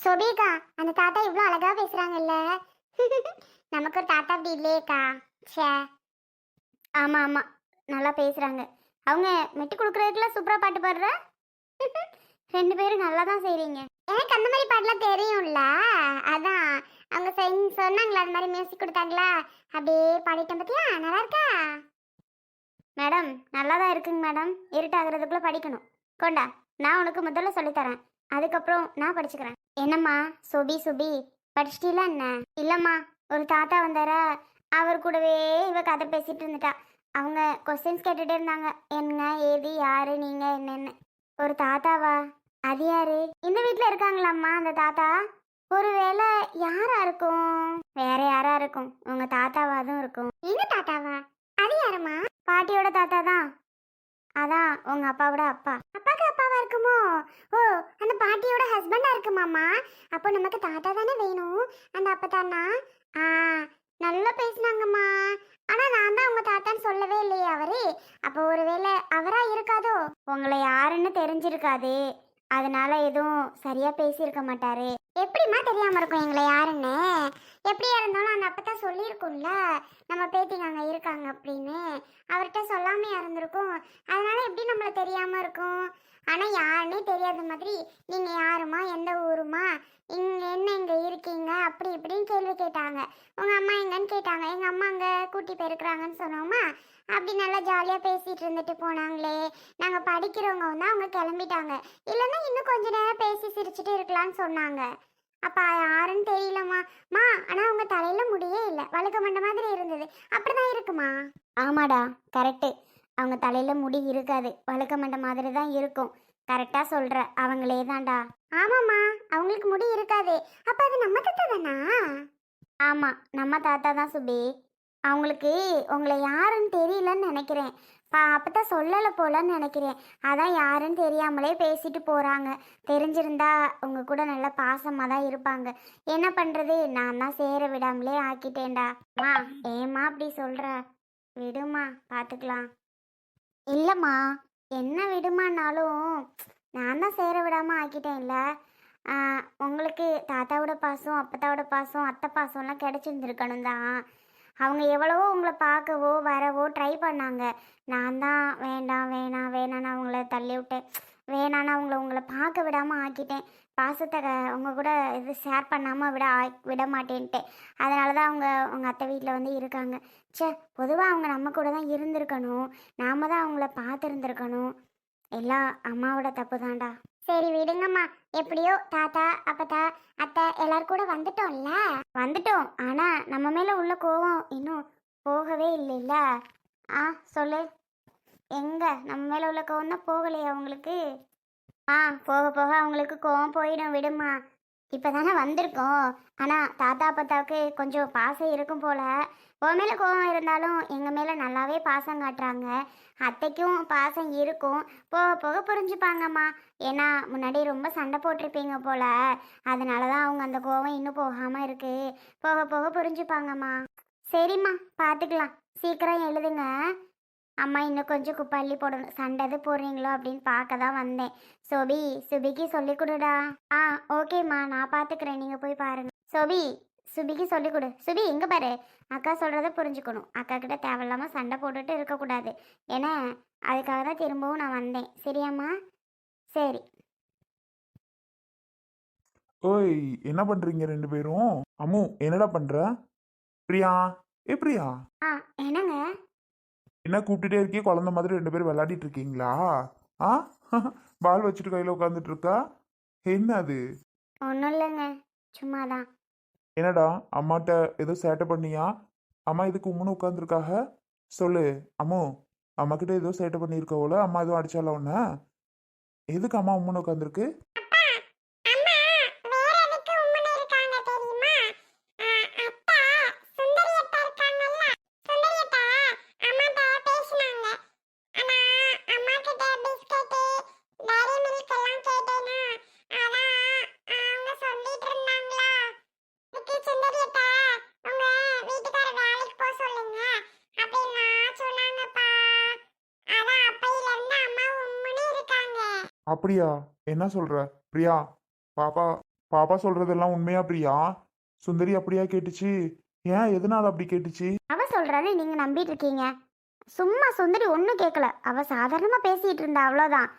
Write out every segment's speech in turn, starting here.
சொபிகா அந்த தாத்தா இவ்வளோ அழகா பேசுறாங்கல்ல? நமக்கு ஒரு தாத்தா அப்படி இல்லையேக்கா. ஷே ஆமாம் ஆமாம் நல்லா பேசுகிறாங்க அவங்க மெட்டு கொடுக்குறதுக்குலாம் சூப்பராக பாட்டு பாடுற? ரெண்டு பேரும் நல்லா தான் செய்கிறீங்க எனக்கு அந்த மாதிரி பாட்டுலாம் தெரியும்ல. அதான் அவங்க சொன்னாங்களா அந்த மாதிரி மியூசிக் கொடுத்தாங்களா? அப்படியே பாடிட்டேன் பார்த்தியா நல்லா இருக்கா? மேடம் நல்லா தான் இருக்குங்க மேடம். இருட்டாகிறதுக்குள்ளே படிக்கணும். கொண்டா நான் உனக்கு முதல்ல சொல்லித்தரேன். அதுக்கப்புறம் நான் படிச்சுக்கிறேன். என்னம்மா சுபி சுபி படிச்சிட்டீங்களா என்ன? இல்லைம்மா ஒரு தாத்தா வந்தாரா? அவர் கூடவே இவ கதை பேசிட்டு இருந்துட்டா. அவங்க கொஸ்டின்ஸ் கேட்டுட்டே இருந்தாங்க. என்ன ஏது யாரு நீங்க என்னன்னு. ஒரு தாத்தாவா? அது யாரு? இந்த வீட்டில் இருக்காங்களாம்மா அந்த தாத்தா? ஒருவேளை யாரா இருக்கும்? வேற யாரா இருக்கும்? உங்க தாத்தாவாதும் இருக்கும். எங்க தாத்தாவா? அது யாருமா பாட்டியோட தாத்தா தான் அதான் உங்க அப்பாவோட அப்பா. அப்பாக்கு அப்பா இருக்குமோ? ஓ அந்த பாட்டியோட ஹஸ்பண்டா இருக்குமாமா அப்போ நமக்கு தாத்தா தானே வேணும். அந்த அப்பா ஆ நல்லா பேசினாங்கம்மா. ஆனா நான் தான் உங்க தாத்தான்னு சொல்லவே இல்லையே அவரு. அப்போ ஒருவேளை அவரா இருக்காதோ? உங்களை யாருன்னு தெரிஞ்சிருக்காது. அதனால எதுவும் சரியா பேசியிருக்க மாட்டாரு. எப்படிம்மா தெரியாம இருக்கும் எங்களை யாருன்னு? எப்படியா இருந்தாலும் அந்த அப்பதான் சொல்லியிருக்கும்ல. நம்ம பேத்திங்க அங்கே இருக்காங்க அப்படின்னு. அவர்கிட்ட சொல்லாமையா இருந்திருக்கும். அதனால எப்படி நம்மள தெரியாம இருக்கும்? ஆனால் யாருன்னே தெரியாத மாதிரி நீங்கள் யாருமா? எந்த ஊருமா? இங்கே என்ன இங்கே இருக்கீங்க? அப்படி இப்படின்னு கேள்வி கேட்டாங்க. உங்கள் அம்மா எங்கன்னு கேட்டாங்க. எங்கள் அம்மா அங்கே கூட்டி போயிருக்கிறாங்கன்னு சொன்னோமா? அப்படி நல்லா ஜாலியாக பேசிகிட்டு இருந்துட்டு போனாங்களே. நாங்கள் படிக்கிறவங்க வந்து அவங்க கிளம்பிட்டாங்க. இல்லைன்னா இன்னும் கொஞ்ச நேரம் பேசி சிரிச்சுட்டு இருக்கலாம்னு சொன்னாங்க. அப்போ யாருன்னு தெரியலம்மா. மா ஆனால் அவங்க தலையில் முடியே இல்லை. வழுக்க மண்ட மாதிரி இருந்தது. அப்படிதான் இருக்குமா? ஆமாடா கரெக்டு அவங்க தலையில் முடி இருக்காது. வழுக்க மண்ட மாதிரி தான் இருக்கும். கரெக்டாக சொல்கிற அவங்களே தான்டா ஆமாம்மா. அவங்களுக்கு முடி இருக்காது. அப்போ அது நம்ம தாத்தா தானா ஆமாம் நம்ம தாத்தா தான் சுபி. அவங்களுக்கு உங்களை யாருன்னு தெரியலன்னு நினைக்கிறேன். பா அப்பதான் சொல்லலை போலன்னு நினைக்கிறேன். அதான் யாருன்னு தெரியாமலே பேசிட்டு போகிறாங்க தெரிஞ்சிருந்தா உங்கள் கூட நல்ல பாசமாக தான் இருப்பாங்க. என்ன பண்ணுறது நான் தான் சேர விடாமலே ஆக்கிட்டேன்டா. மா ஏம்மா அப்படி சொல்கிற விடுமா பார்த்துக்கலாம் இல்லைம்மா. என்ன விடுமானாலும் நான் தான் சேர விடாமல் ஆக்கிட்டேன்ல. இல்லை உங்களுக்கு தாத்தாவோட பாசம் அப்பத்தாவோட பாசம் அத்தை பாசம்லாம் கிடச்சிருந்துருக்கணும் தான். அவங்க எவ்வளவோ உங்களை பார்க்கவோ வரவோ ட்ரை பண்ணாங்க. நான் தான் வேண்டாம் வேணாம் வேணான்னு அவங்கள தள்ளி விட்டேன். வேணான்னு அவங்கள உங்களை பார்க்க விடாமல் ஆக்கிட்டேன். பாசத்தை அவங்க கூட இது ஷேர் பண்ணாமல் விட ஆ விட மாட்டேன்ட்டேன் அதனால தான் அவங்க உங்கள் அத்தை வீட்டில் வந்து இருக்காங்க. ச்சே பொதுவாக அவங்க நம்ம கூட தான் இருந்திருக்கணும். நாம தான் அவங்கள பார்த்துருந்துருக்கணும். எல்லாம் அம்மாவோட தப்பு தான்டா. சரி விடுங்கம்மா. எப்படியோ தாத்தா அப்பத்தா எல்லாரும் கூட வந்துட்டோம்ல? வந்துட்டோம். ஆனா நம்ம மேல உள்ள கோவம் இன்னும் போகவே இல்லைல்ல? ஆ சொல்லு. எங்க? நம்ம மேல உள்ள கோவம் தான் போகலையா அவங்களுக்கு ஆ போக போக அவங்களுக்கு கோவம் போயிடும் விடுமா இப்போ தானே வந்திருக்கோம். ஆனால் தாத்தா பத்தாவுக்கு கொஞ்சம் பாசம் இருக்கும் போல. உன் மேலே கோவம் இருந்தாலும் எங்கள் மேலே நல்லாவே பாசம் காட்டுறாங்க. அத்தைக்கும் பாசம் இருக்கும். போக போக புரிஞ்சுப்பாங்கம்மா. ஏன்னா முன்னாடி ரொம்ப சண்டை போட்டிருப்பீங்க போல. அதனால தான் அவங்க அந்த கோவம் இன்னும் போகாமல் இருக்கு. போக போக புரிஞ்சுப்பாங்கம்மா. சரிம்மா பார்த்துக்கலாம் சீக்கிரம் எழுதுங்க. அம்மா இன்னும் கொஞ்சம் குப்பள்ளி போடணும். சண்டை எது போடுறீங்களோ அப்படின்னு பார்க்க தான் வந்தேன். சோபி சுபிக்கு சொல்லி கொடுடா. ஆ ஓகேம்மா. நான் பார்த்துக்கிறேன் நீங்கள் போய் பாருங்க. சோபி சுபிக்கு சொல்லி கொடு. சுபி இங்கே பாரு. அக்கா சொல்கிறத புரிஞ்சுக்கணும். அக்கா கிட்ட தேவையில்லாமல் சண்டை போட்டுட்டு இருக்கக்கூடாது ஏன்னா அதுக்காக தான் திரும்பவும் நான் வந்தேன். சரியாம்மா? சரி. ஓய் என்ன பண்றீங்க ரெண்டு பேரும்? அம்மு என்னடா பண்ற? பிரியா? ஏ பிரியா? ஆ என்னங்க? என்ன கூப்பிட்டுட்டே இருக்கே? குழந்தை மாதிரி ரெண்டு பேரும் விளையாடிட்டு இருக்கீங்களா? ஆ? பால் வச்சுட்டு கையில உட்காந்துட்டு இருக்கா? என்ன அது? ஒன்றும் இல்லைங்க. சும்மா தான் என்னடா அம்மாட்ட ஏதோ சேட்டை பண்ணியா? அம்மா இதுக்கு உம்முன்னு உட்காந்துருக்காக சொல்லு. அம்மு அம்மா கிட்ட ஏதோ சேட்டை பண்ணியிருக்கோல அம்மா எதுவும் அடிச்சால உன்ன? எதுக்கு அம்மா உம்முன்னு உட்காந்துருக்கு அம்மா வேற எதுக்கு உம்முன்னு இருக்காங்க தெரியுமா அப்பா சுந்தரி அத்தா இருக்காங்கல்ல சுந்தரி அத்தா அம்மாட்ட பேசினாங்க ஆனா அம்மா கிட்ட பிஸ்கட் டைரி மில்க் எல்லாம் கேட்டேனா அதான் அவங்க சொல்லிட்டு இருந்தாங்களா இதுக்கு சுந்தரி அத்தா உங்க வீட்டுக்கார வேலைக்கு போக சொல்லுங்க அப்படின்னா சொன்னாங்கப்பா அதான் அப்பையில இருந்து அம்மா உம்முன்னு இருக்காங்க அப்படியா? என்ன சொல்ற? பிரியா பாப்பா பாப்பா சொல்றதெல்லாம் உண்மையா பிரியா? சுந்தரி அப்படியா கேட்டுச்சு? ஏன் எதனால அப்படி கேட்டுச்சு? அவ சொல்றதை நீங்க நம்பிட்டு இருக்கீங்க சும்மா சுந்தரி ஒன்றும் கேட்கல அவ சாதாரணமா பேசிட்டு இருந்தா அவ்வளோதான்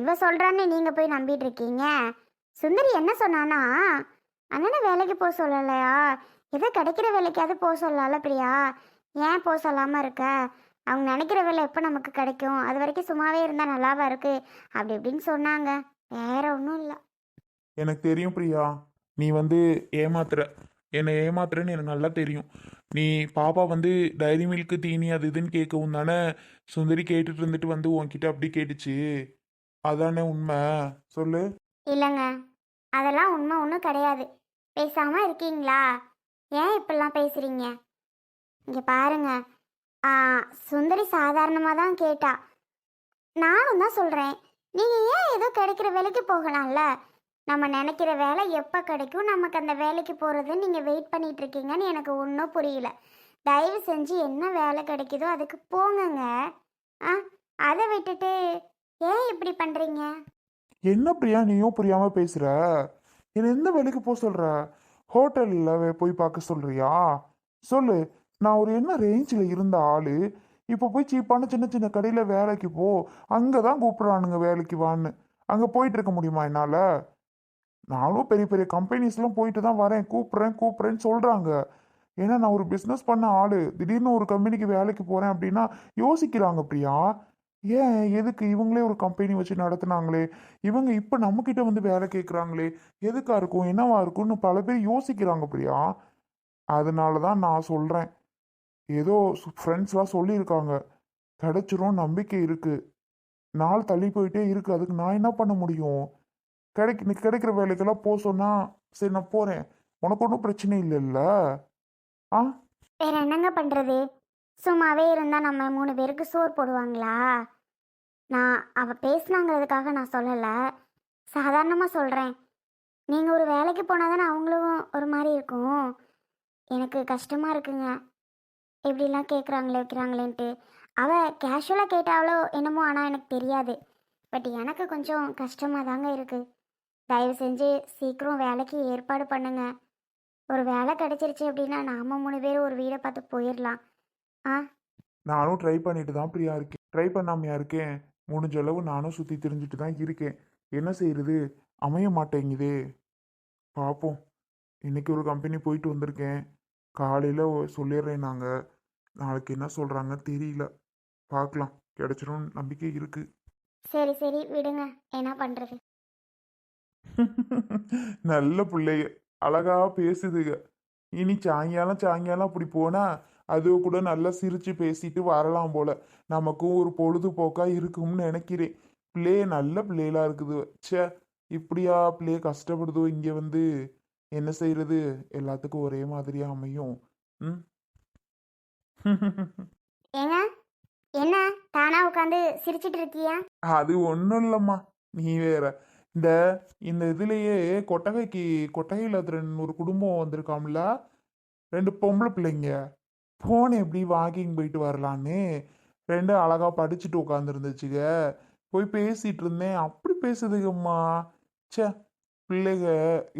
இவ சொல்றான்னு நீங்க போய் நம்பிட்டு இருக்கீங்க சுந்தரி என்ன சொன்னானா? அண்ணனை வேலைக்கு போக சொல்லலையா? ஏதோ கிடைக்கிற வேலைக்காவது போக சொல்லல பிரியா? ஏன் போக சொல்லாம இருக்க? அவங்க நினைக்கிற வேலை எப்போ நமக்கு கிடைக்கும்? அது வரைக்கும் சும்மாவே இருந்தால் நல்லாவா இருக்கு? அப்படி இப்படின்னு சொன்னாங்க. வேற ஒன்றும் இல்லை. எனக்கு தெரியும் பிரியா. நீ வந்து ஏமாத்துற. என்னை ஏமாத்துறன்னு எனக்கு நல்லா தெரியும். நீ பாப்பா வந்து டைரி மில்க்கு தீனி அது இதுன்னு கேட்கவும் தானே சுந்தரி கேட்டுட்டு இருந்துட்டு வந்து உன்கிட்ட அப்படி கேட்டுச்சு. அதானே உண்மை. சொல்லு. இல்லைங்க. அதெல்லாம் உண்மை ஒன்றும் கிடையாது. பேசாம இருக்கீங்களா? ஏன் இப்படிலாம் பேசுறீங்க? இங்க பாருங்க. ஆ, சுந்தரி சாதாரணமாக தான் கேட்டா. நானும் தான் சொல்கிறேன் நீங்கள் ஏன் ஏதோ கிடைக்கிற வேலைக்கு போகலாம்ல? நம்ம நினைக்கிற வேலை எப்போ கிடைக்கும்? நமக்கு அந்த வேலைக்கு போகிறது நீங்கள் வெயிட் பண்ணிகிட்ருக்கீங்கன்னு எனக்கு ஒன்றும் புரியல. தயவு செஞ்சு என்ன வேலை கிடைக்குதோ அதுக்கு போங்கங்க. ஆ அதை விட்டுட்டு ஏன் இப்படி பண்ணுறீங்க என்ன பிரியா? நீயும் புரியாமல் பேசுகிற என்ன எந்த வேலைக்கு போக சொல்கிற ஹோட்டலில் போய் பார்க்க சொல்கிறியா சொல்லு. நான் ஒரு என்ன ரேஞ்சில் இருந்த ஆள் இப்போ போய் சீப்பான சின்ன சின்ன கடையில் வேலைக்கு போ. அங்கே தான் கூப்பிட்றானுங்க வேலைக்கு வான்னு. அங்கே போயிட்டு இருக்க முடியுமா என்னால்? நானும் பெரிய பெரிய கம்பெனிஸ்லாம் போயிட்டு தான் வரேன். கூப்பிட்றேன் கூப்பிட்றேன்னு சொல்கிறாங்க ஏன்னா நான் ஒரு பிஸ்னஸ் பண்ண ஆள். திடீர்னு ஒரு கம்பெனிக்கு வேலைக்கு போகிறேன் அப்படின்னா யோசிக்கிறாங்க பிரியா. ஏன்? எதுக்கு? இவங்களே ஒரு கம்பெனி வச்சு நடத்துனாங்களே. இவங்க இப்போ நம்மக்கிட்ட வந்து வேலை கேட்குறாங்களே எதுக்காக இருக்கும்? என்னவா இருக்கும்னு பல பேர் யோசிக்கிறாங்க பிரியா. அதனால தான் நான் சொல்கிறேன் ஏதோ ஃப்ரெண்ட்ஸ்லாம் சொல்லியிருக்காங்க. கிடைச்சிரும் நம்பிக்கை இருக்குது நாள் தள்ளி போயிட்டே இருக்கு. அதுக்கு நான் என்ன பண்ண முடியும்? கிடைக்க நீ கிடைக்கிற வேலைக்கெல்லாம் போக சொன்னா சரி நான் போகிறேன் உனக்கு ஒன்றும் பிரச்சனை இல்லைல்ல? ஆ? வேற என்னங்க பண்ணுறது சும்மாவே இருந்தால் நம்ம மூணு பேருக்கு சோறு போடுவாங்களா? நான் அவள் பேசினாங்கிறதுக்காக நான் சொல்லலை. சாதாரணமாக சொல்கிறேன் நீங்கள் ஒரு வேலைக்கு போனால் தானே அவங்களும் ஒரு மாதிரி இருக்கும். எனக்கு கஷ்டமாக இருக்குங்க. எப்படிலாம் கேட்குறாங்களே வைக்கிறாங்களேன்ட்டு. அவள் கேஷுவலாக கேட்டாவளோ என்னமோ ஆனால் எனக்கு தெரியாது. பட் எனக்கு கொஞ்சம் கஷ்டமாக தாங்க இருக்குது தயவு செஞ்சு சீக்கிரம் வேலைக்கு ஏற்பாடு பண்ணுங்க. ஒரு வேலை கிடைச்சிருச்சு அப்படின்னா நாம மூணு பேர் ஒரு வீடை பார்த்து போயிடலாம் ஆ? நானும் ட்ரை பண்ணிட்டு தான் பிரியா இருக்கேன். ட்ரை பண்ணாமையா இருக்கேன். முடிஞ்ச அளவு நானும் சுற்றி திரிஞ்சுட்டு தான் இருக்கேன். என்ன செய்யறது அமைய மாட்டேங்குதே. பார்ப்போம் இன்னைக்கு ஒரு கம்பெனி போயிட்டு வந்திருக்கேன். காலையில் சொல்லிடுறேன் நாங்கள் நாளைக்கு என்ன சொல்கிறாங்க தெரியல. பார்க்கலாம் கிடைச்சிரும் நம்பிக்கை இருக்கு. சரி சரி. விடுங்க. என்ன பண்ணுறது நல்ல பிள்ளைங்க அழகா பேசுதுங்க இனி சாயங்காலம் சாயங்காலம் அப்படி போனா அது கூட நல்லா சிரிச்சு பேசிட்டு வரலாம் போல. நமக்கும் ஒரு பொழுதுபோக்கா இருக்கும்னு நினைக்கிறேன். பிள்ளைய நல்ல பிள்ளைகளா இருக்குது ச்சே! இப்படியா பிள்ளைய கஷ்டப்படுதோ? இங்க வந்து என்ன செய்யறது எல்லாத்துக்கும் ஒரே மாதிரியா அமையும். ம்? ஏங்க? என்ன தானா உட்காந்து சிரிச்சிட்டு இருக்கியா? அது ஒன்றும் இல்லைம்மா. நீ வேற. இந்த இந்த இதுலேயே கொட்டகைக்கு கொட்டகையில் ரெண்டு ஒரு குடும்பம் வந்திருக்காம்ல. ரெண்டு பொம்பளை பிள்ளைங்க. போன் எப்படி வாக்கிங் போயிட்டு வரலான்னு ரெண்டும் அழகா படிச்சுட்டு உட்காந்துருந்துச்சுங்க போய் பேசிட்டு இருந்தேன். அப்படி பேசுதுங்கம்மா ச்சே. பிள்ளைக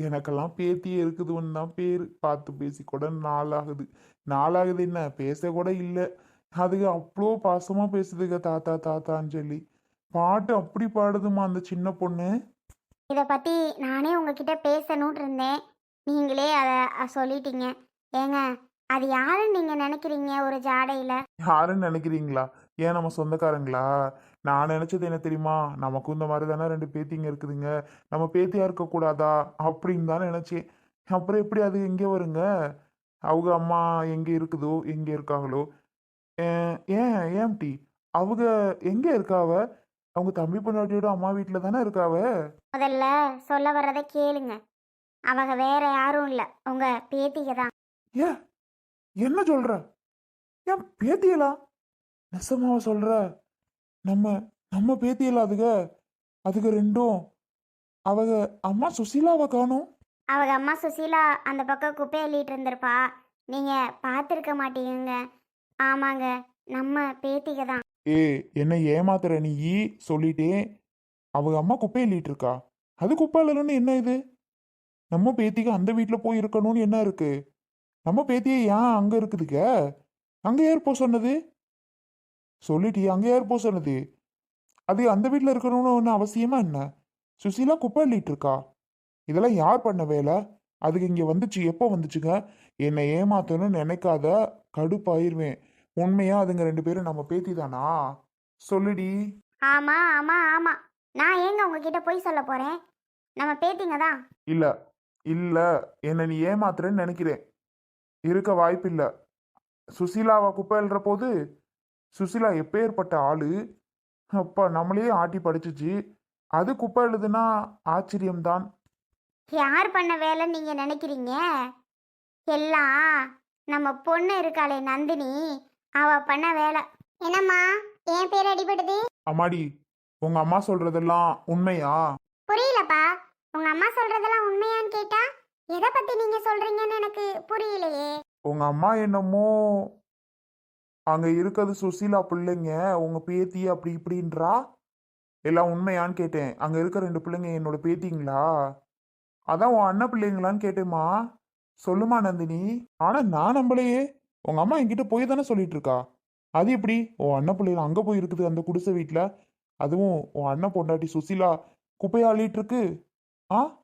எனக்கெல்லாம் பேத்தியே இருக்குதுன்னு தான் பேர் பார்த்து பேசி கூட நாளாகுது. நாளாகுது என்ன? பேச கூட இல்லை. அதுக அவ்வளோ பாசமாக பேசுதுங்க தாத்தா தாத்தான்னு சொல்லி பாட்டு அப்படி பாடுதுமா அந்த சின்ன பொண்ணு? இதை பற்றி நானே உங்ககிட்ட பேசணும்னு இருந்தேன். நீங்களே அதை சொல்லிட்டீங்க. ஏங்க அது யாருன்னு நீங்கள் நினைக்கிறீங்க ஒரு ஜாடையில்? யாருன்னு நினைக்கிறீங்களா? ஏன் நம்ம சொந்தக்காரங்களா? நான் நினைச்சது என்ன தெரியுமா? நமக்கும் இந்த மாதிரி தானே ரெண்டு பேத்திங்க இருக்குதுங்க. நம்ம பேத்தியா இருக்கக்கூடாதா? அப்படின்னு தான் நினைச்சேன். அப்புறம் எப்படி அது எங்கே வருங்க? அவங்க அம்மா எங்கே இருக்குதோ எங்கே இருக்காங்களோ? ஏன் ஏன் ஏம்டி அவங்க எங்கே இருக்காவ அவங்க தம்பி பொண்டாட்டியோட அம்மா வீட்டில் தானே இருக்காவ முதல்ல சொல்ல வர்றதை கேளுங்க. அவங்க வேற யாரும் இல்லை. உங்கள் பேத்திக தான். ஏ என்ன சொல்ற? ஏன் பேத்தியலா? நெசமாவ சொல்ற? நம்ம நம்ம பேத்தியலா அதுக அதுக ரெண்டும் அவங்க அம்மா சுசீலாவை காணும். அவங்க அம்மா சுசீலா அந்த பக்கம் குப்பை அள்ளிட்டு இருந்திருப்பா. நீங்கள் பார்த்துருக்க மாட்டீங்க ஆமாங்க நம்ம பேத்திக தான். ஏ என்ன ஏமாத்துற நீ சொல்லிட்டே அவங்க அம்மா குப்பை அள்ளிட்டு இருக்கா? அது குப்பை இல்லைன்னு என்ன இது? நம்ம பேத்திக்கு அந்த வீட்டில் போய் இருக்கணும்னு என்ன இருக்கு? நம்ம பேத்தியை ஏன் அங்கே இருக்குதுக்க அங்கே போக சொன்னது? சொல்லிட்டி அங்கே யார் போக சொன்னது அது அந்த வீட்டில் இருக்கணும்னு ஒன்று அவசியமா என்ன? சுசீலா குப்பை அள்ளிட்டு இருக்கா? இதெல்லாம் யார் பண்ண வேலை? அதுக்கு இங்கே வந்துச்சு எப்போ வந்துச்சுங்க? என்னை ஏமாத்தணும்னு நினைக்காத கடுப்பாயிருவேன். உண்மையா அதுங்க ரெண்டு பேரும் நம்ம பேத்தி தானா? சொல்லுடி. ஆமா ஆமா ஆமா. நான் ஏங்க உங்ககிட்ட போய் சொல்ல போறேன்? நம்ம பேத்திங்க தான். இல்ல இல்ல. என்னை நீ ஏமாத்துறேன்னு நினைக்கிறேன். இருக்க வாய்ப்பில்லை. சுசீலாவை குப்பை எழுற போது சுசீலா எப்பேற்பட்ட ஆளு? அப்பா நம்மளே ஆட்டி படிச்சுச்சு. அது குப்பை எழுதுனா ஆச்சரியம்தான். யார் பண்ண வேலைன்னு நீங்க நினைக்கிறீங்க? எல்லாம் நம்ம பொண்ணு இருக்காளே நந்தினி அவ பண்ண வேலை. என்னம்மா என் பேர் அடிபடுது? அம்மாடி உங்க அம்மா சொல்றதெல்லாம் உண்மையா? புரியலப்பா. உங்க அம்மா சொல்றதெல்லாம் உண்மையான்னு கேட்டா எதை பத்தி நீங்க சொல்றீங்கன்னு எனக்கு புரியலையே. உங்க அம்மா என்னமோ அங்க இருக்கிறது சுசீலா பிள்ளைங்க உங்க பேத்தி அப்படி இப்படின்றா? எல்லாம் உண்மையான்னு கேட்டேன். அங்க இருக்க ரெண்டு பிள்ளைங்க என்னோட பேத்திங்களா? அதான் உன் அண்ணன் பிள்ளைங்களான்னு கேட்டேம்மா. சொல்லுமா நந்தினி. ஆனா நான் நம்பலையே. உங்க அம்மா என்கிட்ட போய் தானே சொல்லிட்டு இருக்கா? அது எப்படி? உன் அண்ணன் பிள்ளைங்க அங்க போய் இருக்குது அந்த குடிசை வீட்டுல அதுவும் உன் அண்ணன் பொண்டாட்டி சுசீலா குப்பையா அள்ளிட்டு இருக்கு. ஆ?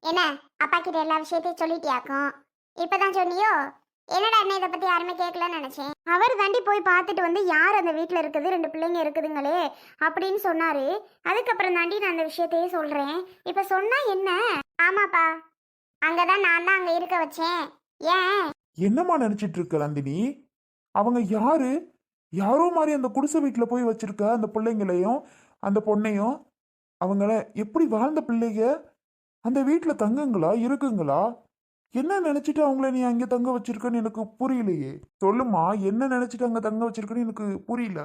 என்ன? அப்பா கிட்ட எல்லா விஷயத்தையும் சொல்லிட்டியாக்கும்? இப்பதான் சொன்னியோ? என்னடா என்ன இதை பத்தி யாருமே கேட்கலன்னு நினைச்சேன்? அவர் தாண்டி போய் பார்த்துட்டு வந்து யார் அந்த வீட்டில் இருக்குது? ரெண்டு பிள்ளைங்க இருக்குதுங்களே அப்படின்னு சொன்னாரு. அதுக்கப்புறம் தாண்டி நான் அந்த விஷயத்தையே சொல்றேன். இப்ப சொன்னா என்ன? ஆமாப்பா. அங்கதான் நான் தான் அங்க இருக்க வச்சேன். ஏன்? என்னம்மா நினைச்சிட்டு இருக்க நந்தினி? அவங்க யாரு? யாரோ மாதிரி அந்த குடிசை வீட்டில் போய் வச்சிருக்க அந்த பிள்ளைங்களையும் அந்த பொண்ணையும் அவங்கள எப்படி வாழ்ந்த பிள்ளைங்க? அந்த வீட்டில் தங்குங்களா? இருக்குங்களா? என்ன நினைச்சிட்டு அவங்கள நீ அங்கே தங்க வச்சிருக்கன்னு எனக்கு புரியலையே. சொல்லுமா என்ன நினைச்சிட்டு அங்கே தங்க வச்சிருக்கன்னு எனக்கு புரியல.